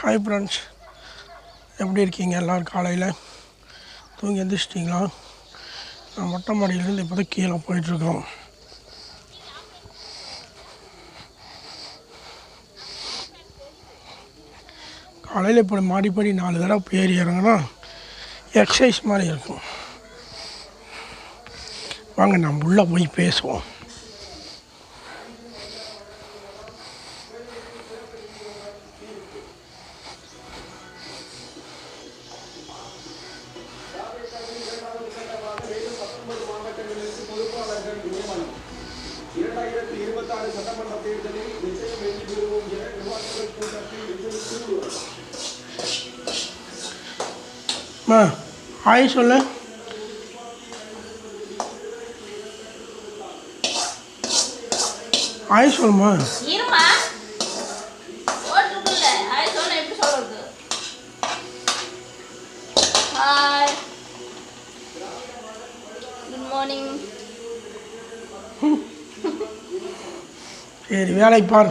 Hi friends எப்படி இருக்கீங்க? எல்லோரும் காலையில் தூங்கி எந்திரிச்சிட்டிங்களா? நான் மொட்டை மாடியிலேருந்து இப்போ தான் கீழே போயிட்டுருக்கோம். காலையில் இப்படி மாடிப்படி நாலு தடவை ஏறி இறங்கினா எக்ஸசைஸ் மாதிரி இருக்கும். வாங்க நம்ம உள்ளே போய் பேசுவோம். இரண்டாயிரத்தி இருபத்தி ஆறு சட்டமன்ற தேர்தலில் நிச்சயம் வெற்றி பெறுவோம் என நிர்வாகிகள் கூட்டத்தில் அம்மா ஆய் சொல்லு. சொல்லுமா. ஹாய் ஹாய் குட் மார்னிங் சரி வேலை பார்.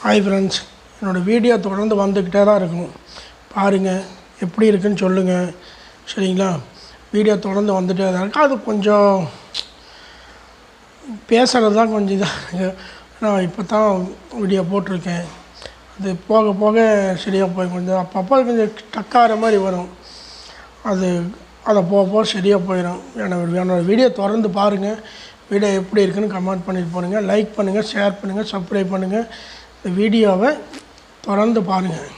ஹாய் ஃப்ரெண்ட்ஸ் என்னோடய வீடியோ தொடர்ந்து வந்துக்கிட்டே தான் இருக்கும் பாருங்கள் எப்படி இருக்குன்னு சொல்லுங்கள் சரிங்களா? வீடியோ தொடர்ந்து வந்துகிட்டே தான் இருக்கு. அது கொஞ்சம் பேசுகிறது தான் கொஞ்சம் இதாக இருக்குது நான் இப்போ தான் வீடியோ போட்டிருக்கேன். அது போக போக சரியாக போய் கொஞ்சம் அப்பப்போ கொஞ்சம் டக்காகிற மாதிரி வரும். அது அதை போக போக சரியாக போயிடும் என்னோட என்னோட வீடியோ தொடர்ந்து பாருங்கள் வீடியோ எப்படி இருக்குன்னு கமெண்ட் பண்ணிட்டு போனுங்க. லைக் பண்ணுங்கள் ஷேர் பண்ணுங்கள் சப்ஸ்கிரைப் பண்ணுங்கள் இந்த வீடியோவை தொடர்ந்து பாருங்கள்